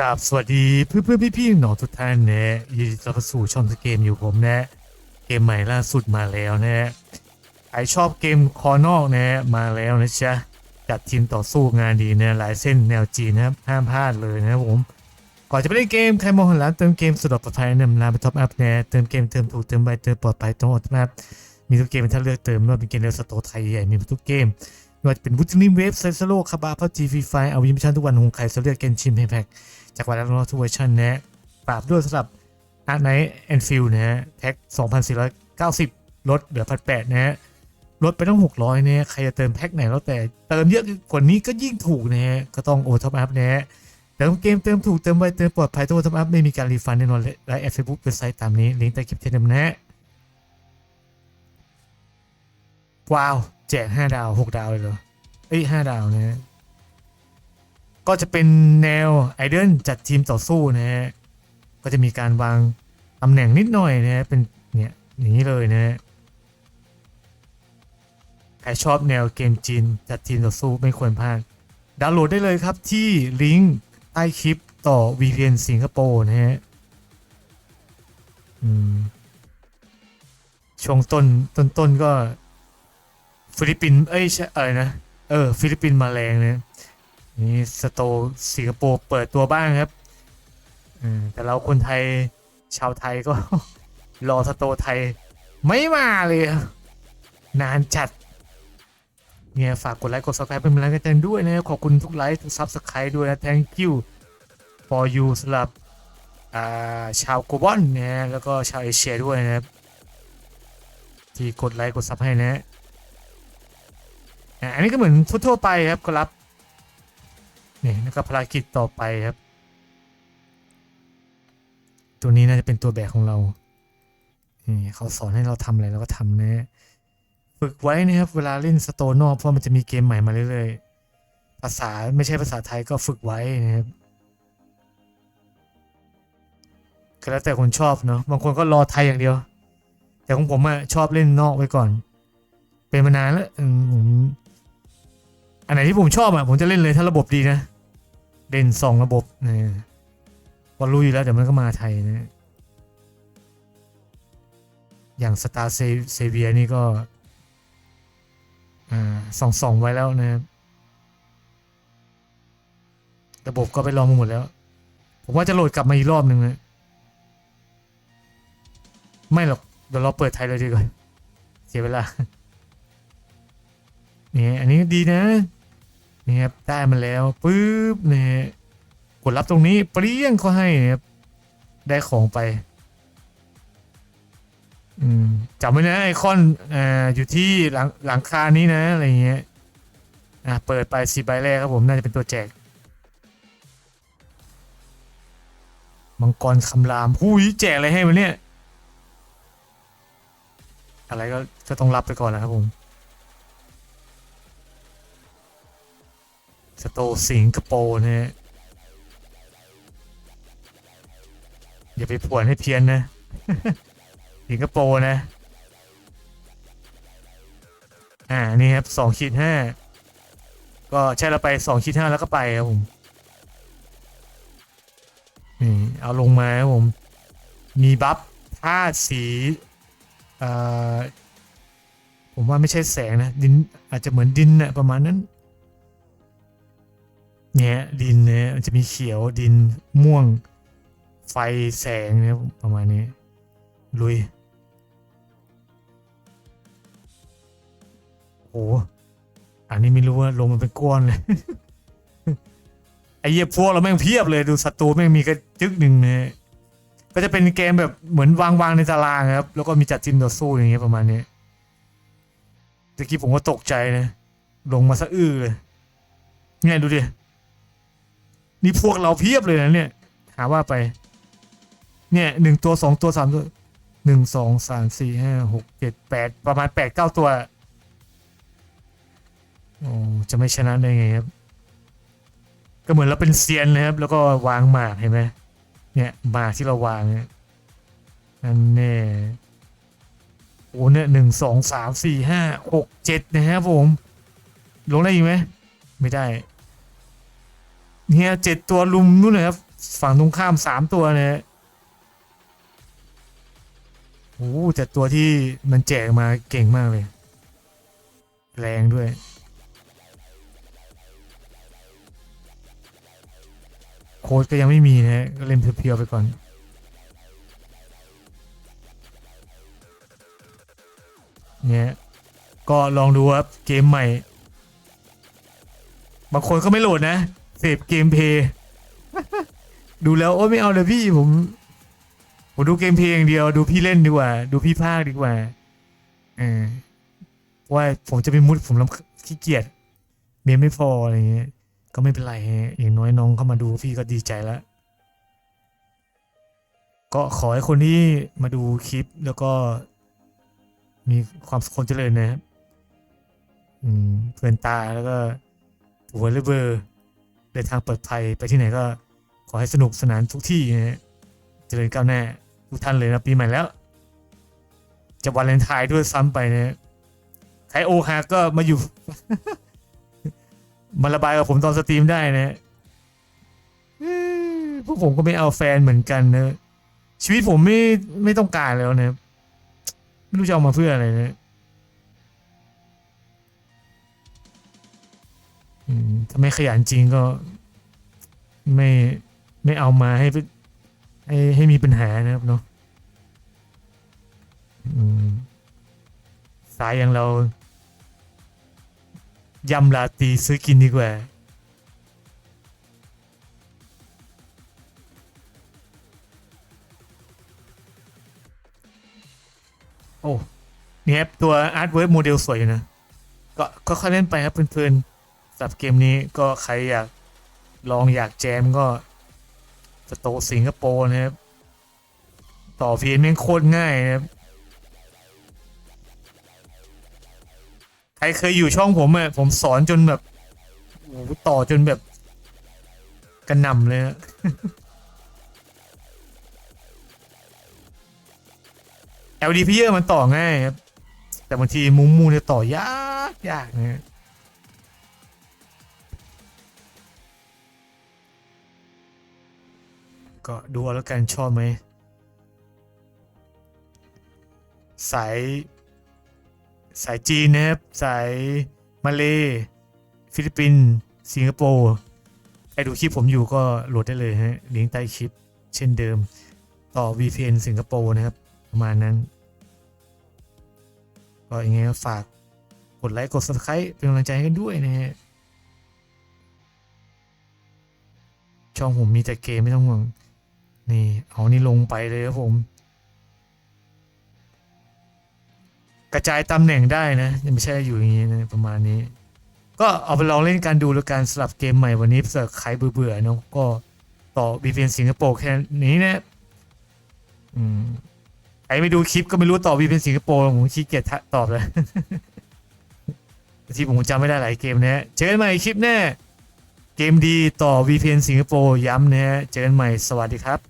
กับสวัสดีเพื่อนเพื่อนพี่พี่ๆหนอทุกท่านนะยินดีต้อนรับสู่ช่องเกมอยู่ผมนะ เกมใหม่ล่าสุดมาแล้วนะใครชอบเกมคอนอกนะมาแล้วนะจ๊ะจัดทีมต่อสู้งานดีนะหลายเส้นแนวจีนนะครับห้ามพลาดเลยนะครับผมก่อนจะไปเล่นเกมใครมองห็นร้านเติมเกมสะดปลอดภัยนำร้าไปท็อปอัพนะเติมเกมเติมถูกเติมไวเติมปลอดภัยตรงอัตโนมัติมีทุกเกมท่านเลือกเติมม่ว่าเป็นเกมเร็วสโตไทยใหญ่มีทุกเกม ว่าจะเป็นวุฒินิมเวฟไซส์โลคาบาพับจีฟีไฟเอาวิมชั่นทุกวันหงไข่เซเรียเกนชิมเพย์แพ็กจากวันละร้อยทุกเวอร์ชันนะปราบด้วยสำหรับอาร์ไนท์แอนฟิลนะฮะแพ็ก2,490 ลดเหลือ 1,800นะฮะลดไปต้อง 600นะฮะใครจะเติมแพ็กไหนแล้วแต่เติมเยอะกว่านี้ก็ยิ่งถูกนะฮะก็ต้องโอท็อปอัพนะฮะเติมเกมเติมถูกเติมไวเติมปลอดภัยตัวโอท็อปอัพไม่มีการรีฟันแน่นอนและแอปเฟซบุ๊กเว็บไซต์ตามนี้ลิงก์ใต้คลิปเทนนะฮะว้าว แจก5ดาว6ดาวเลยเหรอ เอ้ยห้าดาวนะฮะ ก็จะเป็นแนวไอเดนจัดทีมต่อสู้นะฮะ ก็จะมีการวางตำแหน่งนิดหน่อยนะฮะ เป็นเนี่ยอย่างนี้เลยนะฮะ ใครชอบแนวเกมจีนจัดทีมต่อสู้ไม่ควรพลาด ดาวน์โหลดได้เลยครับที่ลิงก์ใต้คลิปต่อ VPN สิงคโปร์นะฮะช่วงต้นต้นต้นก็ ฟิลิปปินส์เอ้ยใช่อะไรนะเออ ฟิลิปปินส์มาแรงนะนี่สโตสิงคโปร์เปิดตัวบ้างครับอืมแต่เราคนไทยชาวไทยก็ รอสโตไทย ไม่มาเลยครับนานจัด เนี่ยฝากกดไลค์กด subscribe เป็นกำลังใจด้วยนะขอบคุณทุกไลค์ทุก subscribe ด้วยนะ thank you for you สำหรับอ่าชาวโกบอลนะแล้วก็ชาวเอเชียด้วยนะครับที่กดไลค์กดซับให้นะ อันนี้ก็เหมือนทั่วไปครับก็รับนี่แล้วก็ภารกิจต่อไปครับ ตัวนี้น่าจะเป็นตัวแบกของเรานี่เขาสอนให้เราทำอะไรเราก็ทำนะ ฝึกไว้นะครับเวลาเล่นสโตนอกเพราะมันจะมีเกมใหม่มาเรื่อยๆภาษาไม่ใช่ภาษาไทยก็ฝึกไว้นะครับก็แล้วแต่คนชอบเนาะบางคนก็รอไทยอย่างเดียว แต่ของผมอะชอบเล่นนอกไว้ก่อน เป็นมานานแล้วอืมผม อันไหนที่ผมชอบอะผมจะเล่นเลยถ้าระบบดีนะเล่นสองระบบนะก็รู้อยู่แล้วเดี๋ยวมันก็มาไทยนะ อย่างสตาร์เซเวียนี่ก็อ่าสองสองไว้แล้วนะครับระบบก็ไปลองมาหมดแล้ว ผมว่าจะโหลดกลับมาอีกรอบหนึ่งนะ ไม่หรอก เดี๋ยวเราเปิดไทยเลยดีกว่า เสียเวลา นี่อันนี้ดีนะ นี่ครับได้มาแล้วปุ๊บนี่กดรับตรงนี้เปรี้ยงเขาให้นะครับได้ของไปอืมจำไว้นะไอคอนอ่าอยู่ที่หลังหลังคานี้นะอะไรเงี้ยอะเปิดไปสีใบแรกครับผมน่าจะเป็นตัวแจกมังกรคำรามหูยแจกอะไรให้มันเนี่ย อะไรก็ก็ต้องรับไปก่อนนะครับผม สโตสิงคโปร์นะฮะอย่าไปผวนให้เพี้ยนนะ สิงคโปร์นะ อ่า นี่ครับสองขีดห้าก็ใช่เราไปสองขีดห้าแล้วก็ไปครับผม นี่ เอาลงมาครับผม มีบัฟธาสีอ่อผมว่าไม่ใช่แสงนะ ดินอาจจะเหมือนดินนะประมาณนั้น เนี่ยดินเนี่ยมันจะมีเขียวดินม่วง ไฟแสงเนี่ยประมาณนี้ ลุยโอ้อันนี้ไม่รู้ว่าลงมันเป็นก้อนเลยไอ้เหี้ยพวกเราแม่งเพียบเลยดูศัตรูแม่งมีกระจึกหนึ่งเนี่ยก็จะเป็นเกมแบบเหมือนวางวางๆในตารางครับ แล้วก็มีจัดทีมต่อสู้อย่างเงี้ยประมาณนี้ตะกี้ผมก็ตกใจนะ ลงมาสะอื้อเลยเนี่ยดูดิ นี่พวกเราเพียบเลยนะเนี่ย หาว่าไป เนี่ยหนึ่งตัวสองตัวสามตัวหนึ่งสองสามสี่ห้าหกเจ็ดแปดประมาณแปดเก้าตัวโอ้จะไม่ชนะได้ไงครับ ก็เหมือนเราเป็นเซียนนะครับ แล้วก็วางหมากเห็นไหมเนี่ยหมากที่เราวางเนี่ยนั่นแน่โอ้เนี่ยหนึ่งสองสามสี่ห้าหกเจ็ดนะครับผม ลงได้อีกไหม ไม่ได้ เนี่ยเจ็ดตัวลุมนู่นเลยครับ ฝั่งตรงข้ามสามตัวนะฮะโอ้โหแต่ตัวที่มันแจกมาเก่งมากเลย แรงด้วย โค้ดก็ยังไม่มีนะฮะก็เล่นเพียวๆไปก่อน เนี่ยก็ลองดูครับ เกมใหม่ บางคนก็ไม่โหลดนะ เสพเกมเพย์ดูแล้วโอ้ไม่เอาเลยพี่ผม ผมดูเกมเพย์อย่างเดียว ดูพี่เล่นดีกว่า ดูพี่ภาคดีกว่าเออเพราะว่าผมจะไปมุดผมลำขี้เกียจเมียไม่พออะไรเงี้ยก็ไม่เป็นไรอย่างน้อยน้องเข้ามาดูพี่ก็ดีใจแล้วก็ขอให้คนที่มาดูคลิปแล้วก็ มีความสุขความเจริญนะครับ อืมเพื่อนตาแล้วก็หัวเลเบอร์ เดินทางปลอดภัยไปที่ไหนก็ขอให้สนุกสนานทุกที่นะฮะเจริญก้าวหน้าทุกท่านเลยนะปีใหม่แล้ว จะวันเลนไทายด้วยซ้ำไปนะฮะใครโอฮาก็มาอยู่ มาระบายกับผมตอนสตรีมได้นะเอ้ยพวกผมก็ไม่เอาแฟนเหมือนกันนะชีวิตผมไม่ไม่ต้องการแล้วนะไม่รู้จะเอามาเพื่ออะไรนะ ถ้าไม่ขยันจริงก็ไม่ไม่เอามาให้ให้ให้มีปัญหานะครับเนาะสายอย่างเรายำลาตีซื้อกินดีกว่าโอ้เนี่ยครับตัวอาร์ตเวิร์โมเดลสวยอยู่นะก็ก็ค่อยเล่นไปครับเพื่อนๆ สำหรับเกมนี้ก็ใครอยากลองอยากแจมก็สโตสิงคโปร์นะครับ ต่อเพียนแม่งโคตรง่ายนะครับ ใครเคยอยู่ช่องผมอะผมสอนจนแบบโอ้ต่อจนแบบกระหน่ำเลยนะ LD p l a y e r มันต่อง่ายครับ แต่บางทีมุมมูเนี่ยต่อยากยากนะ ก็ดูเอาแล้วกันชอบไหม สาย สายจีนนะครับ สายมาเลฟิลิปปินส์สิงคโปร์ใครดูคลิปผมอยู่ก็โหลดได้เลยฮะลิงก์ใต้คลิป เช่นเดิม ต่อ VPN สิงคโปร์นะครับ ประมาณนั้น ก็ยังไงฝากกดไลค์กด subscribe เป็นกำลังใจให้กันด้วยนะฮะช่องผมมีแต่เกมไม่ต้องห่วง นี่ เอานี่ลงไปเลยครับผม กระจายตำแหน่งได้นะยังไม่ใช่อยู่อย่างนี้นะประมาณนี้ ก็เอาไปลองเล่นกันดูแล้วกันสำหรับเกมใหม่วันนี้เผื่อใครเบื่อๆเนาะก็ต่อ VPN สิงคโปร์แค่นี้นะอืมใครไม่ดูคลิปก็ไม่รู้ต่อ VPN สิงคโปร์ผมขี้เกียจตอบเลยที่ผมจำไม่ได้หลายเกมนะฮะเจอกันใหม่คลิปหน้าเกมดีต่อ VPN สิงคโปร์ย้ำนะฮะเจอกันใหม่สวัสดีครับ